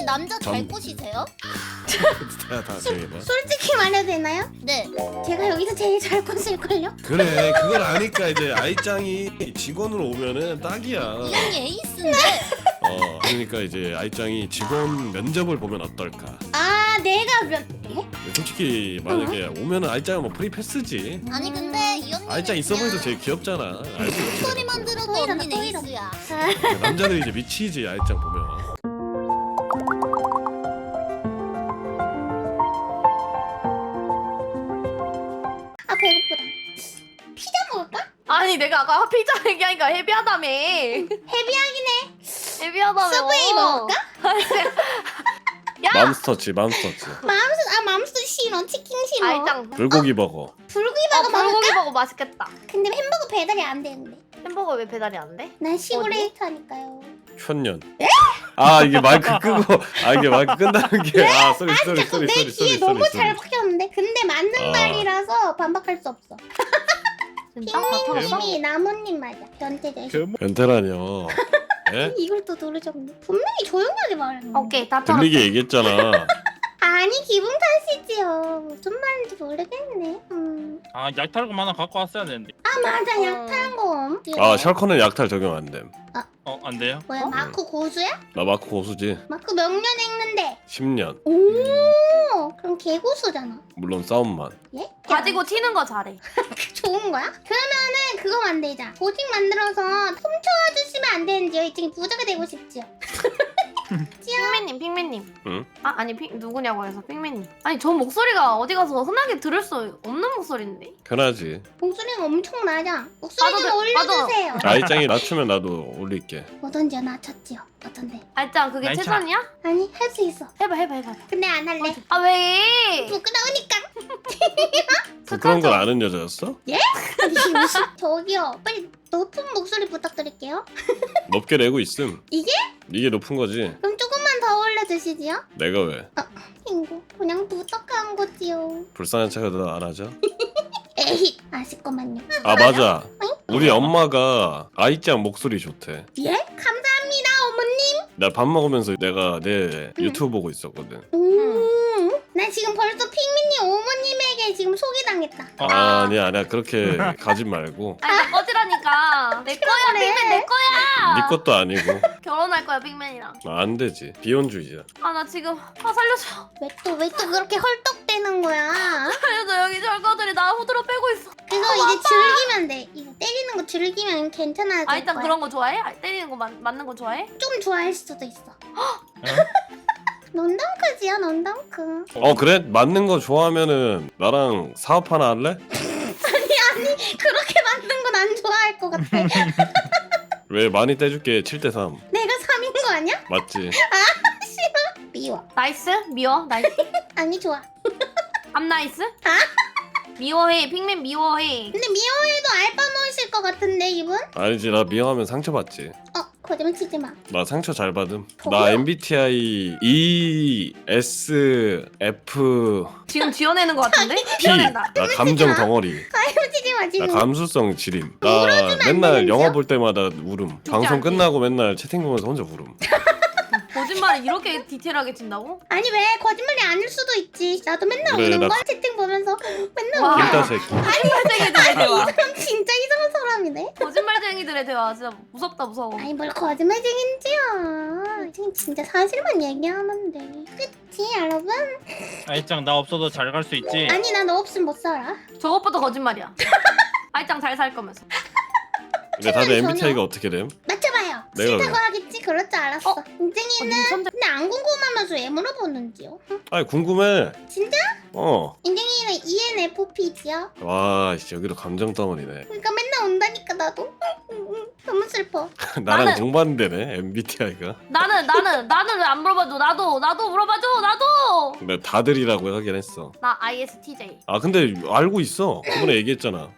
혹시 남자 잘 전- 꼬시세요? 다다 되네. 솔직히 말해도 되나요? 네. 제가 여기서 제일 잘 꽂을걸요? 그래 그걸 아니까 이제 아이짱이 직원으로 오면은 딱이야. 이 형이 에이스인데 어 그러니까 이제 아이짱이 직원 면접을 보면 어떨까? 아 내가 몇... 예? 솔직히 만약에 오면은 아이짱은 뭐 프리 패스지. 아니 근데 이 언니 아이짱 있어 보여서 제일 귀엽잖아. 알지? 소리만 들어도 언니는 또 이러다. 에이스야 아, 남자들이 이제 미치지 아이짱 보면. 아니 내가 아까 피자 얘기하니까 헤비하다며 헤비하긴 해 헤비하다며 서브웨이 먹을까? 야! 맘스터치 맘스터치. 맘스 아 맘스 싫어 치킨 싫어 아이짱 불고기 버거. 불고기 어, 버거 먹을까? 불고기 먹어 맛있겠다 근데 햄버거 배달이 안 되는데 햄버거 왜 배달이 안 돼? 난 시무레이터 하니까요 현년. 아 이게 마이크 끄고 아 이게 마이크 끈다는 게아 쏘리 쏘리 쏘리 내 쏘리 귀에 쏘리 너무 쏘리 잘 박혔는데 근데 맞는 아. 말이라서 반박할 수 없어 진짜? 다 털었어? 핑민님이 나무님 맞아 변태자 변태라뇨. 예? 이걸 또 노르셨네 분명히 조용하게 말했는데 오케이 다 털었어 들리게 얘기했잖아. 아니 기분 탓이지요 무슨 말인지 모르겠네 음. 아 약탈금 하나 갖고 왔어야 되는데 아 맞아 어. 약탈 거아 셜커는 약탈 적용 안 됨. 어 안 돼요? 뭐야 마크 고수야? 나 마크 고수지. 마크 몇 년 했는데 10년. 오 그럼 개고수잖아 물론 싸움만. 예? 가지고 튀는 거 잘해 좋은 거야? 그러면은 그거 만들자 조직 만들어서 훔쳐주시면 안 되는지요 이 친구 부자가 되고 싶지요 핑맨님 핑맨님 응? 아 아니 핑 누구냐고 해서 핑맨님 아니 저 목소리가 어디 가서 흔하게 들을 수 없는 목소리인데 편하지. 목소리가 엄청 나자 목소리 좀 올려주세요 아이짱이 낮추면 나도 올릴게. 뭐던지요 낮췄지요 어떤데 알짱 그게 나이차. 최선이야? 아니 할 수 있어 해봐 해봐 해봐 근데 안 할래 아 왜? 부끄러우니까 부끄러운 걸 아는 여자였어? 무슨- 저기요 빨리 높은 목소리 부탁드릴게요 높게 내고 있음. 이게? 이게 높은 거지. 그럼 조금만 더 올려주시지요 내가 왜? 친구 그냥 부탁한 거지요 불쌍한 척을 안 하죠? 에이 아쉽구만요 아 맞아. 우리 엄마가 아이짱 목소리 좋대. 예? 감사합니다 어머님 나 밥 먹으면서 내가 내 유튜브 보고 있었거든. 오, 나 지금 벌써 핑민님 어머님에게 지금 속이 당했다. 어, 아, 아니야 아니야 그렇게 가지 말고 아니 나꺼 내 거야 그래. 핑맨 내 거야 네 것도 아니고 결혼할 거야 핑맨이랑 아, 안 되지 비혼주의자. 아 나 지금 아 살려줘 왜 또 왜 또 그렇게 헐떡대는 거야? 살려줘 여기 절거들이 나 후드로 빼고 있어 그거 이제 즐기면 돼. 이거 때리는 거 즐기면 괜찮아질 아 일단 거야. 그런 거 좋아해? 아, 때리는 거 맞, 맞는 거 좋아해? 좀 좋아할 수도 있어. 넌덩크지야 넌덩크. 어 그래? 맞는 거 좋아하면은 나랑 사업 하나 할래? 그렇게 만든 건안 좋아할 것 같아. 왜 많이 떼줄게 7대 3 내가 3인 거 아니야? 맞지? 미워. 나이스? 미워? 나이스? 아니 좋아. 암 나이스? 아? 미워해 핑맨 미워해 근데 미워해도 알바 놓으실 것 같은데 이분? 아니지 나 미워하면 상처받지. 어 거짓말 치지 마. 나 상처 잘 받음. 나 저기요? MBTI E S F 지금 지어내는 거 같은데? P 지어낸다 나 감정 덩어리. 치지 마 나 지금. 감수성 지림. 나 맨날? 영화 볼 때마다 울음. 방송? 끝나고 맨날 채팅 보면서 혼자 울음. 거짓말을 이렇게 디테일하게 친다고? 아니 왜 거짓말이 아닐 수도 있지. 나도 맨날 그래, 우는 나- 걸 채팅 보면서 맨날 와. 울어. 길다 새끼. 거짓말쟁이들의 대화 사람 진짜 이상한 사람이네. 거짓말쟁이들의 대화 진짜 무섭다 무서워 아니 뭘 거짓말쟁인지야. 지금 진짜 사실만 얘기하면 돼. 그치 여러분? 아이짱 나 없어도 잘 갈 수 있지? 아니 나 너 없으면 못 살아. 저것부터 거짓말이야 아이짱 잘 살 거면서 근데 다들 전혀. MBTI가 어떻게 됨? 내가 싫다고 왜? 하겠지. 그럴 줄 알았어. 어? 인증이는 어디 천재 근데 안 궁금하면서 왜 물어보는지요? 아니 궁금해. 진짜? 어. 인증이는 E ENFP지요? 와, 씨, 여기도 감정 덩어리네. 그러니까 맨날 온다니까 나도. 너무 슬퍼. 나랑 나는- 동반되네 MBTI가. 나는 나는 나는 왜 안 물어봐줘 나도 나도 물어봐줘 나도 근데 다들이라고 하긴 했어. 나 ISTJ 아 근데 알고 있어. 저번에 얘기했잖아.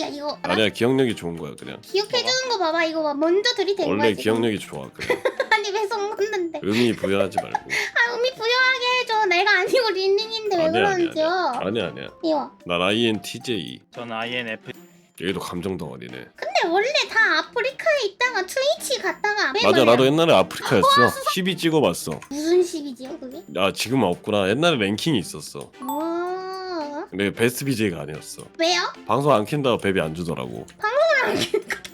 야 이거? 아니야 기억력이 좋은 거야 그냥. 기억해주는 거 봐봐. 이거 봐. 먼저 들이댄 거야 원래 지금. 기억력이 좋아 그래. 아니 왜 속는데? 의미 부여하지 말고. 아 의미 부여하게 해줘. 내가 아니고 린링인데 왜 아니야, 아니야, 그러는지요? 아니야 아니야. 이거 난 INTJ. 저는 INF 얘도 감정 덩어리네. 근데 원래 다 아프리카에 있다가 트위치 갔다가 왜 맞아? 나도 옛날에 아프리카였어. 10위 찍어봤어. 무슨 시기지요 그게? 아 지금은 없구나. 옛날에 랭킹이 있었어. 어 근데 베스트 BJ가 아니었어. 왜요? 방송 안 킨다고 베비 안 주더라고.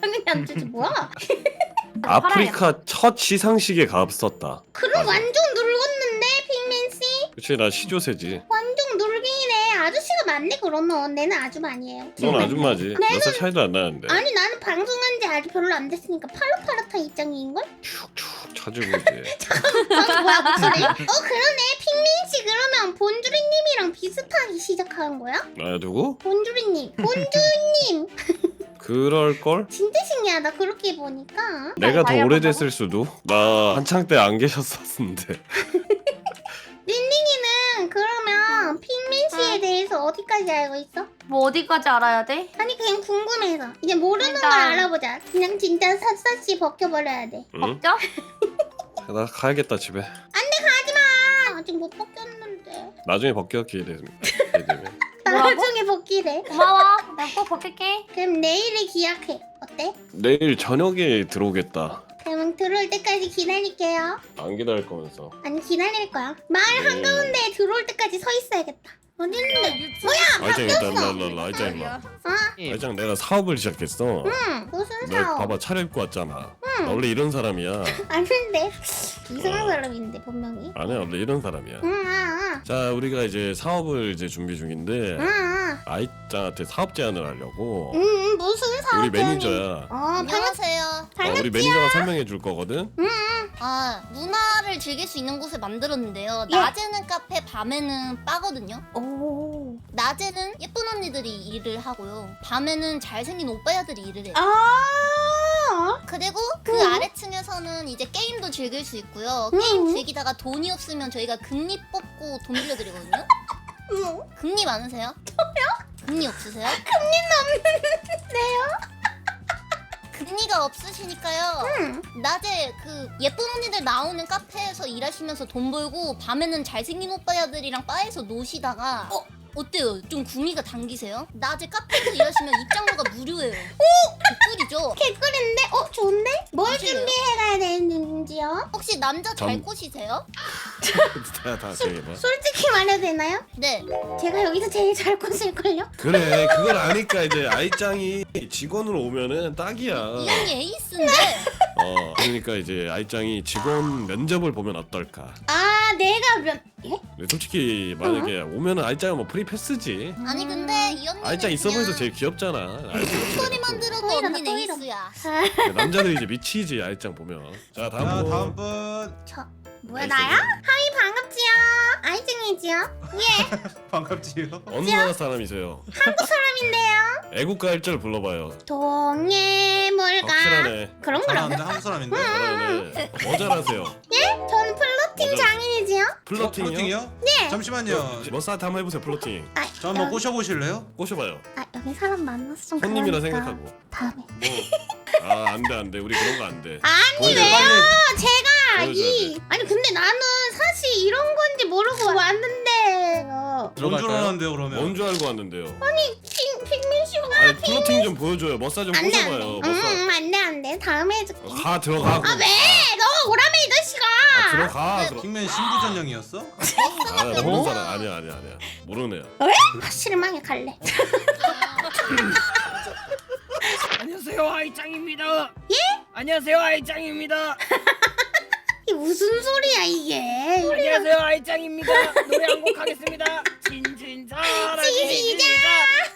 당연히 안 주지 뭐야? 아프리카 첫 시상식에 갔었다. 그럼 맞아. 완전 늙었는데 핑맨 씨? 그치 나 시조세지. 완전 늙긴이네 아저씨가 많네 그러면 내는 아줌마니에요. 넌 아줌마지. 몇 살 차이도 안 나는데. 아니 나는 방송한 지 아직 별로 안 됐으니까 파릇파릇한 입장인걸? 축축 쳐주고 이제. 아 뭐야 목소리? 어 그러네 핑맨 씨 그러면 본주리님이랑 비슷 하게 시작한 거야? 아 누구? 본주리님 본주님 그럴 걸? 진짜 신기하다 그렇게 보니까 내가 더 오래됐을 수도. 나 한창 때 안 계셨었는데. 린린이는 그러면 핑맨 씨에 응. 대해서 어디까지 알고 있어? 뭐 어디까지 알아야 돼? 아니 그냥 궁금해서 이제 모르는 걸 일단- 알아보자 그냥 진짜 샅샅이 벗겨버려야 돼 응? 먹죠? 나 가야겠다 집에. 안돼 가지마 아직 못 벗겼는데 나중에 벗겨 기회 되면. 뭐라고? 나중에 벗기래 고마워. 내가 꼭 벗길게. 그럼 내일을 기약해 어때? 내일 저녁에 들어오겠다. 그럼 들어올 때까지 기다릴게요 안 기다릴 거면서. 아니 기다릴 거야 마을 네. 한가운데 들어올 때까지 서 있어야겠다 어딨는데? 뭐야 아이짱 일단 바뀌었어 랄랄라 일로 와. 어? 아이짱 내가 사업을 시작했어. 응 무슨 너 사업 봐봐 차려입고 왔잖아. 나 원래 이런 사람이야. 아는데 이상한 어. 사람인데 분명히 아니 원래 이런 사람이야. 응 아, 자 우리가 이제 사업을 이제 준비 중인데 아. 아, 아. 아이짱한테 사업 제안을 하려고 응, 응 무슨 사업 우리 매니저야. 어 반갑 안녕하세요. 어, 우리 매니저가 설명해 줄 거거든. 아 문화를 즐길 수 있는 곳을 만들었는데요. 예. 낮에는 카페, 밤에는 바거든요. 오. 낮에는 예쁜 언니들이 일을 하고요. 밤에는 잘생긴 오빠야들이 일을 해요. 아. 그리고 그 음. 아래층에서는 이제 게임도 즐길 수 있고요. 음. 게임 즐기다가 돈이 없으면 저희가 금리 뽑고 돈 빌려드리거든요. 응. 금리 많으세요? 저요? 금리 없으세요? 네요. 금리가 없으시니까요. 응. 낮에 그 예쁜 언니들 나오는 카페에서 일하시면서 돈 벌고 밤에는 잘생긴 오빠야들이랑 바에서 노시다가 어 어때요? 좀 구미가 당기세요? 낮에 카페에서 일하시면 입장료가 무료예요. 오 개꿀이죠. 개꿀인데? 어 좋은데? 뭘 맞아요. 준비해 가야 되는지요? 혹시 남자 잘 전- 꼬시세요? 다다 얘기해봐. 솔직히 말해도 되나요? 네. 제가 여기서 제일 잘 꽂을걸요? 그래 그걸 아니까 이제 아이짱이 직원으로 오면은 딱이야. 이 언니 에이스인데 어 그러니까 이제 아이짱이 직원 면접을 보면 어떨까? 아 내가 몇 예? 근데 솔직히 만약에 오면은 아이짱은 뭐 프리 패스지. 아니 근데 이 언니는 아이짱 있어 보여서 제일 귀엽잖아. 소리만 들어도 또. 에이스야. 아, 남자들이 이제 미치지 아이짱 보면. 자 다음 자 분. 다음 분 저 뭐야. 나야? 하이 반갑지요? 아이증이지요? 예 반갑지요. 어느 나라 사람이세요? 한국 사람인데요 애국가 일절 불러봐요. 동해물가 확실하네. 그런 거라고? 잘하는데 한국 사람인데. 잘하네. 뭐 잘하세요? 저는 플러팅 맞아요. 장인이지요? 플러팅이요? 플러팅이요? 네 잠시만요. 뭐 사이트 한번 해보세요 플러팅. 아, 저 한번 여기- 꼬셔보실래요? 꼬셔봐요. 아 여기 사람 좀 손님이라 그러니까. 생각하고. 다음에 아 안돼 안돼 우리 그런 거 안돼. 아니 보여줘요. 왜요? 빨리. 제가 보여줘야 이 아니 근데 나는 사실 이런 건지 모르 고 왔는데 어. 뭔줄 알았는데요 그러면? 뭔 줄 알고 왔는데요? 핑 핑민 씨가 아니 플러팅 좀 보여줘요. 머싸 좀 안돼 꼬셔봐요. 안돼 머싸. 응 안돼 안돼 다음에 해줄게 가 들어가. 아 왜? 너 오라며 이 자식아 아, 들어가. 들어. 킹맨 신부 전형이었어? 아 모르는 사람 아니야 아니야 아니야. 애야. 아, 실망해 갈래 안녕하세요 아이짱입니다. 예? 안녕하세요 아이짱입니다. 이게 무슨 소리야 이게 안녕하세요 아이짱입니다. 노래 한 곡 하겠습니다. 진진자라. 진진자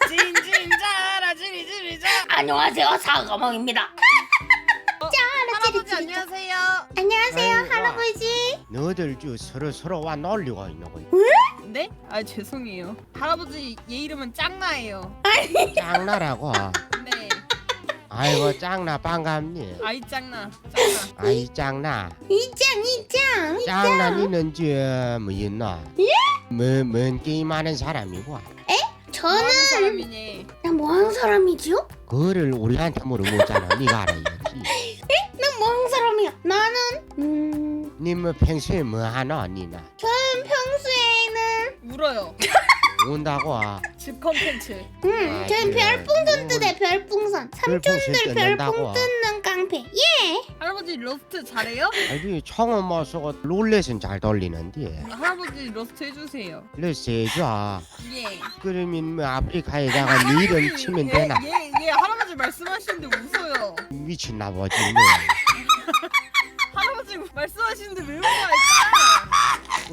진진자라 지리지리자. 안녕하세요 사과멍입니다 할아버지 안녕하세요. 안녕하세요 아이고. 할아버지 너희들 주 서로 서로 와 놀리고 있는 거 네? 아 죄송해요. 할아버지 얘 이름은 짱나예요. 짱나라고 네. 아이고 짱나 반갑니? 아이 짱나. 짱나. 아이 짱나. 이짱 이짱 짱나 니는 저뭐 있나 뭐뭔 게임하는 사람이고? 뭐 저는 하는 사람이니? 나 뭐하는 사람이죠? 그거를 우리한테 물어보잖아. 네가 알아야지. 난 뭐하는 사람이야? 나는 음. 니뭐 평소에 뭐 하나 니나? 저는 평소에는 울어요. 운다고 집 컨텐츠. 응, 저희 별풍선 뜨네 별풍선. 삼촌들 별풍 뜯는 깡패. 예. 할아버지 러스트 잘해요? 아니 못 쏘고 룰렛은 잘 돌리는데 할아버지 러스트 해주세요. 룰렛 해줘 예. 그러면 뭐 아프리카에다가 네 이름 치면 되나 예, 예, 예. 할아버지 말씀하시는데 웃어요. 미친나 보지 뭐 할아버지 말씀하시는데 왜 웃어요?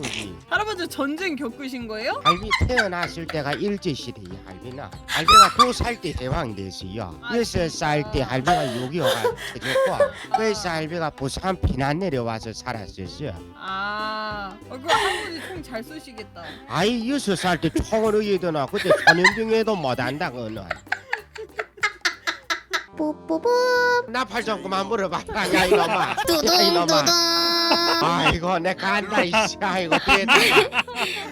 그지. 할아버지 전쟁 겪으신 거예요? 할비 태어났을 때가 일제시대 할비나. 할비가 두 살 때 해방됐어요. 여섯 살 때 할비가 여기가 해줬고 그래서 할비가 부산 피난 내려와서 살았었어 아, 어, 그 할아버지 총 잘 쏘시겠다. 아이 여섯 살 때 총을 의해도나 그때 천연등에도 못한다 그는. 뽀뽀뽀. 나 팔 좀 그만 물어봐. 야 이놈아. 야 이놈아. 두둥. 아이고 내 간다 이씨 아이고 됐다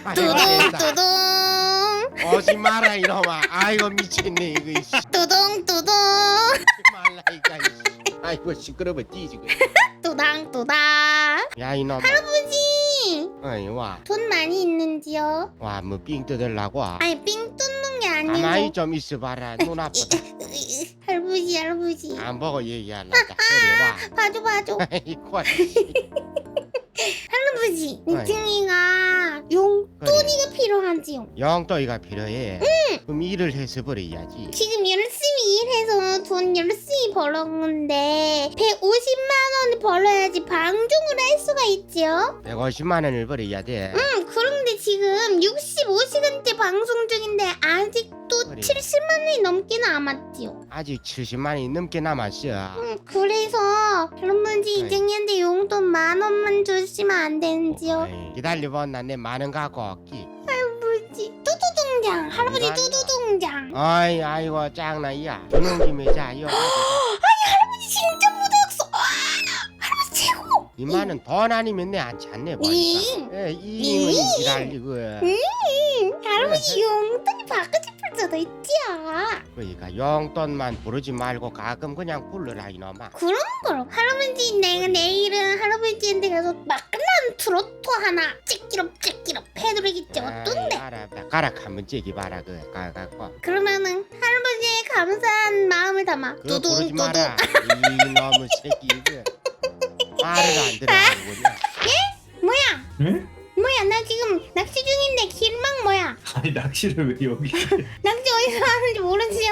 아이고 두둥 됐다 두둥. 오지 마라 이놈아 아이고 미쳤네 이거 이씨 두둥 두둥. 말라 이거 이씨 아이고 시끄러워 뒤지고 두당 두당. 야 이놈아 할아버지. 와와뭐 돈 많이 있는지요? 삥 뜯으려고 아니 삥 뜯는 게 가만히 아니고. 좀 있어봐라 눈 아프다 할아버지 할아버지. 안 보고 얘기하려다 그래 봐줘 봐줘. 와 아이고 이씨. 할아버지. 어이. 늑증이가 용돈이가 필요한지요. 영도이가 필요해 그럼 일을 해서 버려야지 지금 열심히 일해서 돈 열심히 벌었는데 150만 원 벌어야지 방종을 할 수가 있지요. 150만 원을 벌어야 돼 음 그런데 지금 65시간째 방송 중인데 아직도 그래. 70만 원이 넘게 남았지요. 아직 70만 원이 넘게 남았어 음 그래서 할아버지 어이. 이쟁이한테 용돈 만 원만 주시면 안 되는지요. 어이, 기다려봐 나내 만원 갖고 올게 할아 버지 뚜두둥장 할아버지 아니야. 뚜두둥장. 아이 아이고 짱나야 주는 김에 자 이거 할아버지 진짜 무대였어. 아, 할아버지 최고. 이만은 돈 아니면 내안 찾네 보니까 이. 예, 이임은 기다리고 음, 할아버지 용돈이 받고 싶을 수도 있지요. 그러니까 용돈만 부르지 말고 가끔 그냥 불러라 이놈아 그런 걸 할아버지 내가 내일은 할아버지한테 가서 막난 트로트 하나 찌끼럽 찌끼럽 해드리겠지 어떤데? 알아 가락 한번 째기 봐라 그 가갖고 그러면은 할아버지의 감사한 마음을 담아 그거 두둥 부르지 두둥 마라 이놈의 새끼 이거 말을 안 들어 하는구나 뭐야? 응? 뭐야 나 지금 낚시 중인데 길막 뭐야? 아니 낚시를 왜 여기? 낚시 어디서 하는지 모르지요?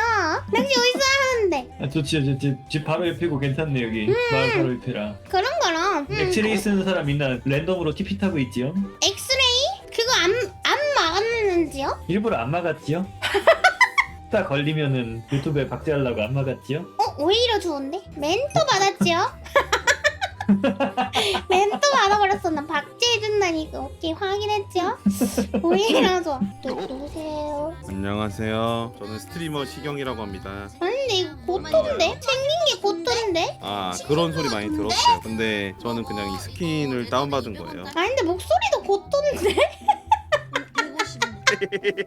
낚시 어디서 하는데? 아 좋지 저집 집 바로 옆이고 괜찮네 여기 마을 바로 옆이라. 그런 거럼 음, 엑스레이 쓰는 사람 있나 랜덤으로 TP 타고 있지요? 엑스레이? 그거 안, 안 막았는지요? 일부러 안 막았지요? 딱 걸리면은 유튜브에 박제하려고 안 막았지요? 어 오히려 좋은데? 멘토 받았지요? 멘토 받아버렸어 난 박제해준다니까 오케이 확인했죠? 좋아 또 누구세요? 안녕하세요. 저는 스트리머 시경이라고 합니다. 아니 근데 이거 고토인데? 생긴 게 고토인데? 아 그런 소리 많이 들었어요. 근데 저는 그냥 이 스킨을 다운받은 거예요. 아니 근데 목소리도 고토인데?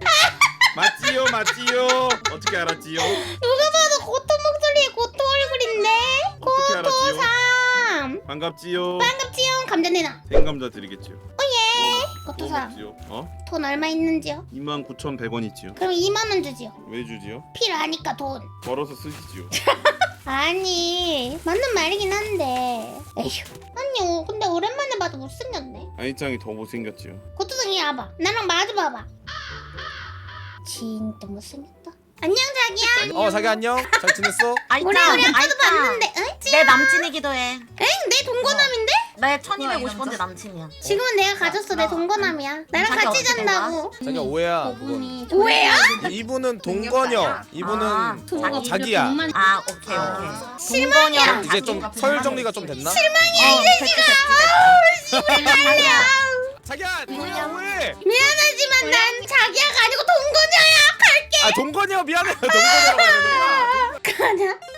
맞지요, 맞지요. 어떻게 알았지요? 누가 봐도 고토 목소리에 고토 얼굴인데? 어떻게 알았지요? 고토삼 반갑지요. 반갑지요 감자내나 생감자 드리겠지요. 고토삼 고맙지요. 어? 돈 얼마 있는지요? 29,100원이지요. 그럼 2만 원 주지요 왜 주지요? 필요하니까 돈 벌어서 쓰시지요. 아니 맞는 말이긴 한데 에휴 아니요 근데 오랜만에 봐도 못생겼네 아이짱이 더 못생겼지요. 고토상이 와봐 나랑 마주 봐봐 진짜 못생겼다 안녕 자기야. 어 자기 안녕. 잘 지냈어? 우리 우리 아까도 봤는데 응? 내 남친이기도 해. 응? 내 동거남인데? 내 1250번째 남친이야. 지금은 내가 가졌어 내 동거남이야. 나랑 자기 같이 어떻게 된 잔다고. 자기 오해야 그건. 오해야? 이분은 동건여 이분은 아, 어, 자기야. 아, 오케이, 오케이. 실망이야. 이제 좀 같은 정리가 좀 됐나? 실망이야, 이. 자기야 동건여 오해. 미안하지만 난 자기야가 아니고 아 동건여 미안해 동건여라고 해야 되는구나. 가자 좀